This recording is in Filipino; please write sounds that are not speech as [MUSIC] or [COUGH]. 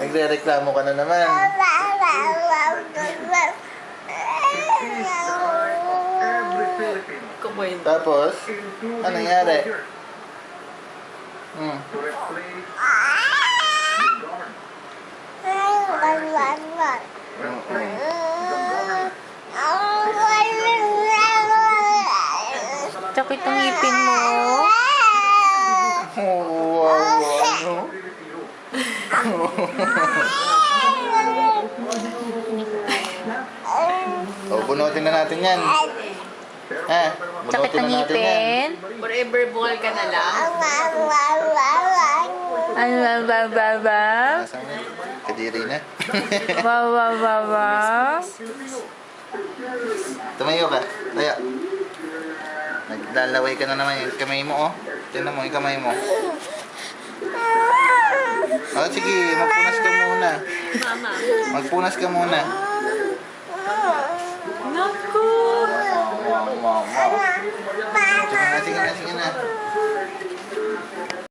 Nagre-reklamo ka na naman. Tapos, Ano nangyari? hmm. Sakit ang ngipin mo. Oh, wow, ano? Filipino. [LAUGHS] Oh, bunutin na natin yan. Ha? Sakit Bunutin ang na natin yan. ngipin. Forever ball ka na lang. Ano ba ba ba ba? Nasaan na? Kadiri na. Ba ba ba ba? Tumayo ka. Tayo. Naglalaway ka na naman yung kamay mo, oh. Tingnan mo yung kamay mo. [LAUGHS] Oh, sige, magpunas ka muna. Mama. Magpunas ka muna. Naku! Mama, mama. Sige sige na, sige na.